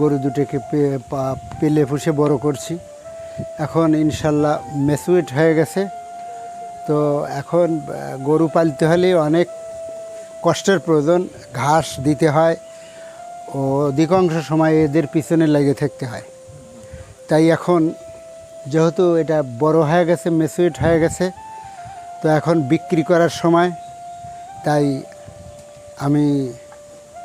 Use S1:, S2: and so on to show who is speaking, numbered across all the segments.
S1: গরু দুটোকে পেলে পুষে বড় করছি। এখন ইনশাল্লাহ মেসুইট হয়ে গেছে। তো এখন গরু পালতে হলে অনেক কষ্টের প্রয়োজন। ঘাস দিতে হয় ও অধিকাংশ সময় এদের পিছনে লেগে থাকতে হয়। তাই এখন যেহেতু এটা বড় হয়ে গেছে মেসুইট হয়ে গেছে, তো এখন বিক্রি করার সময় তাই আমি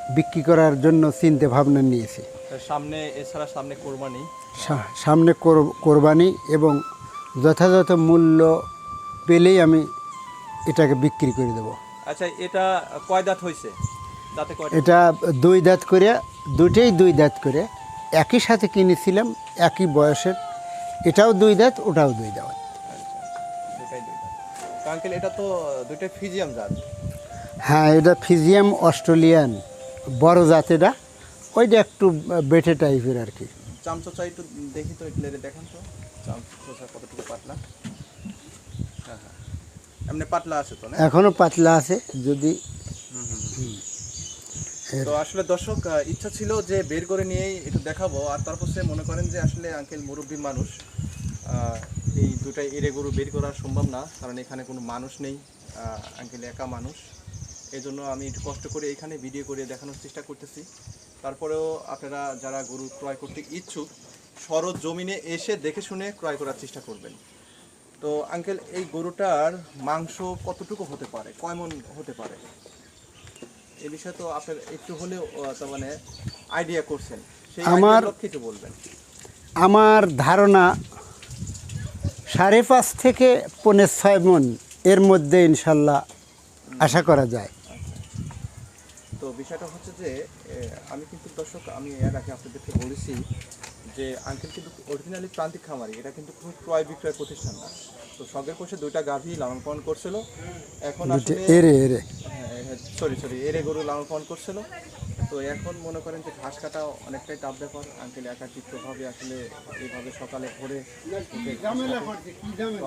S1: বিক্রি করার জন্য চিন্তা ভাবনা নিয়েছি।
S2: সামনে এছাড়া সামনে কোরবানি।
S1: সামনে কোর- কোরবানি এবং যথাযথ মূল্য পেলেই আমি এটাকে বিক্রি করে দেব।
S2: আচ্ছা এটা কয় দাঁত হয়েছে
S1: এটা দুই দাঁত করে দুটেই দুই দাঁত করে একই সাথে কিনেছিলাম একই বয়সের। এটাও দুই দাঁত ওটাও দুই দাঁত।
S2: দাঁত। আঙ্কেল এটা তো দুইটাই ফিজিয়াম জাত।
S1: হ্যাঁ এটা ফিজিয়াম অস্ট্রেলিয়ান। বড় জাত এটা ওইটা একটু বেটে টাইপের আর কি।
S2: চামচোচা একটু দেখি তো দেখান তো। চামচোচা কতটুকু পাতলা? হ্যাঁ হ্যাঁ। এমনি পাতলা আছে তো না?
S1: এখনও পাতলা আছে যদি
S2: তো আসলে দর্শক ইচ্ছা ছিল যে বের করে নিয়েই একটু দেখাবো আর তারপর সে মনে করেন যে আসলে আঙ্কেল মুরব্বী মানুষ এই দুটাই এরে গরু বের করা সম্ভব না কারণ এখানে কোনো মানুষ নেই আঙ্কেল একা মানুষ। এই জন্য আমি একটু কষ্ট করে এখানে ভিডিও করে দেখানোর চেষ্টা করতেছি। তারপরেও আপনারা যারা গরু ক্রয় করতে ইচ্ছুক সরজ জমিনে এসে দেখে শুনে ক্রয় করার চেষ্টা করবেন। তো আঙ্কেল এই গরুটার মাংস কতটুকু হতে পারে? কয় মন হতে পারে? এ বিষয়ে তো আপনার একটু হলেও তার মানে আইডিয়া করছেন। সেই
S1: আমার-
S2: কিছু বলবেন।
S1: আমার ধারণা সাড়ে পাঁচ থেকে পৌনে ছয় মন এর মধ্যে ইনশাল্লাহ আশা করা যায়।
S2: বিষয়টা হচ্ছে যে আমি কিন্তু দর্শক আমি এর আগে আপনাদেরকে বলেছি যে আঙ্কেল কিন্তু অরিজিনালি প্রান্তিক খামারি এটা কিন্তু খুব ক্রয় বিক্রয় প্রতিষ্ঠান না। তো সঙ্গে কোষে দুইটা গাভী লালন পালন করছিল। এখন
S1: এরে এরে।
S2: সরি সরি এরে গরু লালন পালন করছিল। তো এখন মনে করেন যে ঘাস কাটা অনেকটাই টাফ ব্যাপার। আঙ্কেল একাকিত্বভাবে আসলে এইভাবে সকালে ভোরে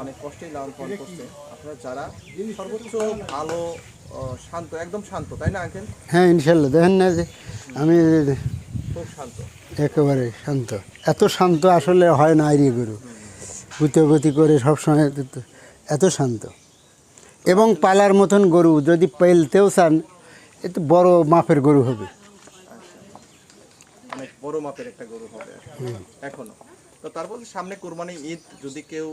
S2: অনেক কষ্টেই লালন পালন করছে। আপনারা যারা সর্বোচ্চ ভালো শান্ত একদম শান্ত তাই না আঙ্কেল?
S1: হ্যাঁ ইনশাল্লাহ দেখেন না যে আমি
S2: খুব শান্ত।
S1: একেবারে শান্ত। এত শান্ত আসলে হয় না আইরি গরু। গুতগতি করে সবসময় এত- এত শান্ত। এবং পালার মতন গরু যদি পেলতেও চান এ তো বড় মাপের গরু হবে।
S2: অনেক বড় মাপের একটা গরু হবে। এখনও? তো তারপর সামনে কোরবানি ঈদ যদি কেউ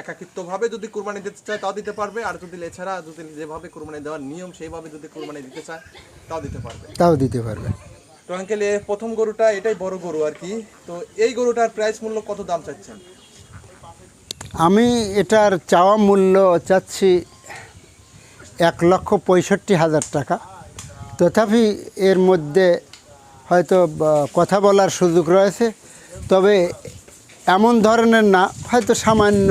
S2: একাকিত্ব ভাবে যদি কোরবানি দিতে চায় তাও দিতে পারবে। আর যদি এছাড়া যদি যেভাবে কোরবানি দেওয়ার নিয়ম সেইভাবে যদি কোরবানি দিতে চায় তাও দিতে পারবে।
S1: তাও দিতে পারবে।
S2: তো আঙ্কেল প্রথম গরুটা এটাই বড় গরু আর কি। তো এই গরুটার প্রাইস মূল্য কত দাম চাচ্ছেন?
S1: আমি এটার চাওয়া মূল্য চাচ্ছি এক লক্ষ পঁয়ষট্টি হাজার টাকা। তথাপি এর মধ্যে হয়তো কথা বলার সুযোগ রয়েছে। তবে এমন ধরনের না হয়তো সামান্য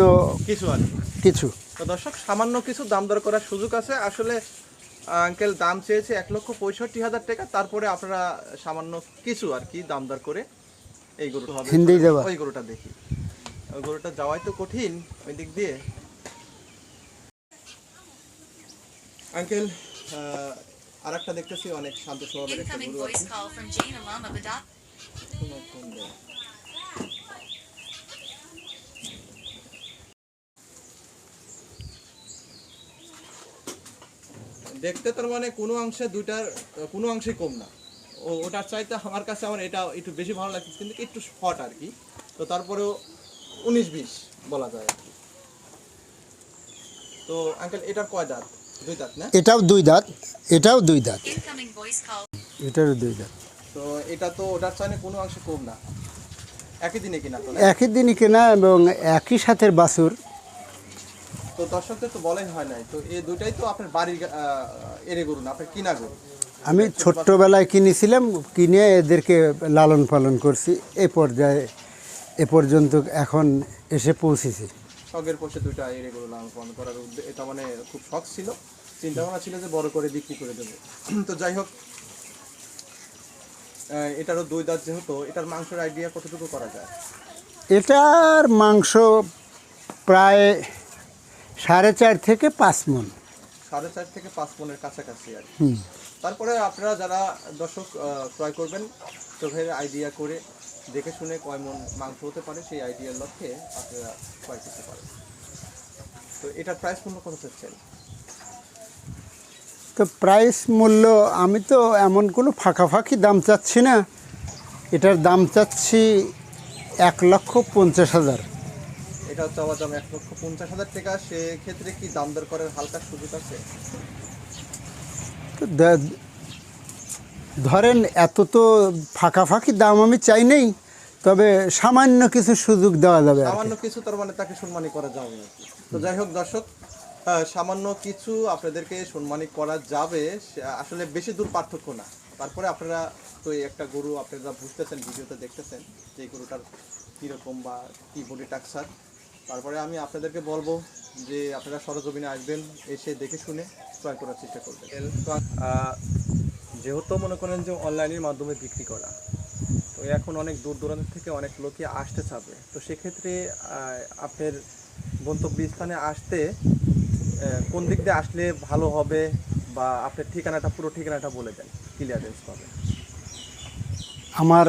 S2: কিছু আর
S1: কিছু।
S2: তো দর্শক সামান্য কিছু দাম দর করার সুযোগ আছে। আসলে আঙ্কেল দাম চেয়েছে এক লক্ষ পঁয়ষট্টি হাজার টাকা তারপরে আপনারা সামান্য কিছু আর কি দাম দর করে এই গরুটা হবে।
S1: হিন্দি দেওয়া।
S2: ওই গরুটা দেখি। ওই গরুটা যাওয়াই তো কঠিন ওই দিক দিয়ে। আঙ্কেল আর একটা দেখতেছি অনেক শান্ত স্বভাবের একটা গরু আছে। দেখতে তার মানে কোনো অংশে দুইটার কোনো অংশে কম না। ও ওটার চাইতে আমার কাছে আমার এটা একটু বেশি ভালো লাগছে কিন্তু একটু শর্ট আর কি। তো তারপরেও উনিশ বিশ বলা যায় আর কি। তো আঙ্কেল এটার কয় দাঁত? দুই দাঁত না?
S1: এটাও দুই দাঁত এটাও দুই দাঁত। এটারও দুই দাঁত।
S2: তো এটা তো ওটার চাইতে কোনো অংশে কম না। একই দিনে কিনা
S1: একই দিনই কেনা এবং একই সাথের বাছুর।
S2: তো দর্শকদের তো বলাই হয় নাই। তো এই দুইটাই তো আপনার বাড়ির এরে গরু না আপনার কিনা গরু।
S1: আমি ছোট্টবেলায় কিনেছিলাম কিনে এদেরকে লালন পালন করছি। এ পর্যায়ে এ পর্যন্ত এখন এসে পৌঁছেছি।
S2: শখের পোষে দুইটা এরে গরু লালন পালন করার এটা মানে খুব শখ ছিল। চিন্তা ভাবনা ছিল যে বড় করে বিক্রি করে দেবো। তো যাই হোক এটারও দুই দাঁত যেহেতু এটার মাংসের আইডিয়া কতটুকু করা যায়?
S1: এটার মাংস প্রায় সাড়ে চার থেকে পাঁচ মন।
S2: সাড়ে চার থেকে পাঁচ মনের কাছাকাছি আর তারপরে আপনারা যারা দর্শক ক্রয় করবেন চোখের আইডিয়া করে দেখে শুনে কয় মন মাংস হতে পারে সেই আইডিয়ার লক্ষ্যে আপনারা ক্রয় করতে পারেন। তো এটার প্রাইস মূল্য কত চাচ্ছেন?
S1: তো প্রাইস মূল্য আমি তো এমন কোনো ফাঁকাফাঁকি দাম চাচ্ছি না। এটার দাম চাচ্ছি এক লক্ষ পঞ্চাশ হাজার।
S2: এটা আমার দাম এক লক্ষ পঞ্চাশ হাজার টাকা। সেক্ষেত্রে কি দাম দর করার হালকা সুযোগ আছে?
S1: ধরেন এত তো ফাঁকাফাঁকি দাম আমি চাই নেই তবে সামান্য কিছু সুযোগ দেওয়া যাবে
S2: সামান্য কিছু তার মানে তাকে সম্মানী করা যাবে। তো যাই হোক দর্শক সামান্য কিছু আপনাদেরকে সম্মানী করা যাবে আসলে বেশি দূর পার্থক্য না। তারপরে আপনারা তো একটা গরু আপনারা বুঝতেছেন ভিডিওতে দেখতেছেন যে গরুটার কীরকম বা কী বডি টাকসার তারপরে আমি আপনাদেরকে বলব যে আপনারা সরজমিনে আসবেন এসে দেখে শুনে ক্রয় করার চেষ্টা করবেন। যেহেতু মনে করেন যে অনলাইনের মাধ্যমে বিক্রি করা তো এখন অনেক দূর দূরান্ত থেকে অনেক লোকই আসতে চাবে। তো সেক্ষেত্রে আপনার গন্তব্যস্থানে আসতে কোন দিক দিয়ে আসলে ভালো হবে বা আপনার ঠিকানাটা পুরো ঠিকানাটা বলে দেন ক্লিয়ারেন্স পাবে।
S1: আমার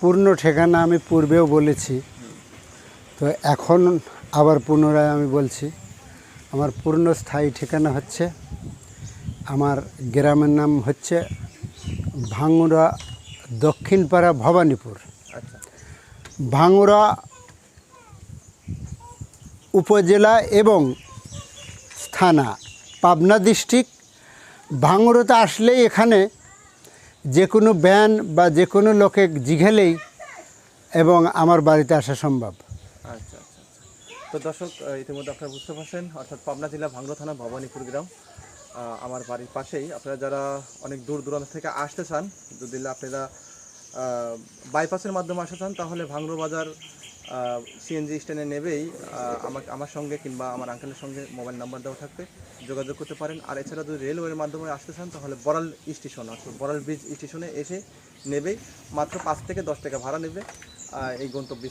S1: পূর্ণ ঠিকানা আমি পূর্বেও বলেছি। তো এখন আবার পুনরায় আমি বলছি আমার পূর্ণ স্থায়ী ঠিকানা হচ্ছে আমার গ্রামের নাম হচ্ছে ভাঙুরা দক্ষিণপাড়া ভবানীপুর।
S2: আচ্ছা।
S1: ভাঙুরা উপজেলা এবং থানা পাবনা ডিস্ট্রিক্ট। ভাঙুরাতে আসলেই এখানে যে কোনো ব্যান বা যে কোনো লোকে জিঘেলেই এবং আমার বাড়িতে আসা সম্ভব।
S2: আচ্ছা আচ্ছা আচ্ছা। তো দর্শক ইতিমধ্যে আপনারা বুঝতে পারছেন, অর্থাৎ পাবনা জেলা ভাঙ্গা থানা, ভবানীপুর গ্রাম। আমার বাড়ির পাশেই আপনারা যারা অনেক দূর দূরান্ত থেকে আসতে চান, যদি আপনারা বাইপাসের মাধ্যমে আসতে চান, তাহলে ভাঙ্গরো বাজার সিএনজি স্ট্যান্ডে নেবেই। আমাকে, আমার সঙ্গে কিংবা আমার আঙ্কেলের সঙ্গে মোবাইল নাম্বার দেওয়া থাকবে, যোগাযোগ করতে পারেন। আর এছাড়া যদি রেলওয়ের মাধ্যমে আসতে চান, তাহলে বড়াল স্টেশন অর্থাৎ বড়াল ব্রিজ স্টেশনে এসে নেবেই মাত্র পাঁচ থেকে দশ টাকা ভাড়া নেবে এই গন্তব্য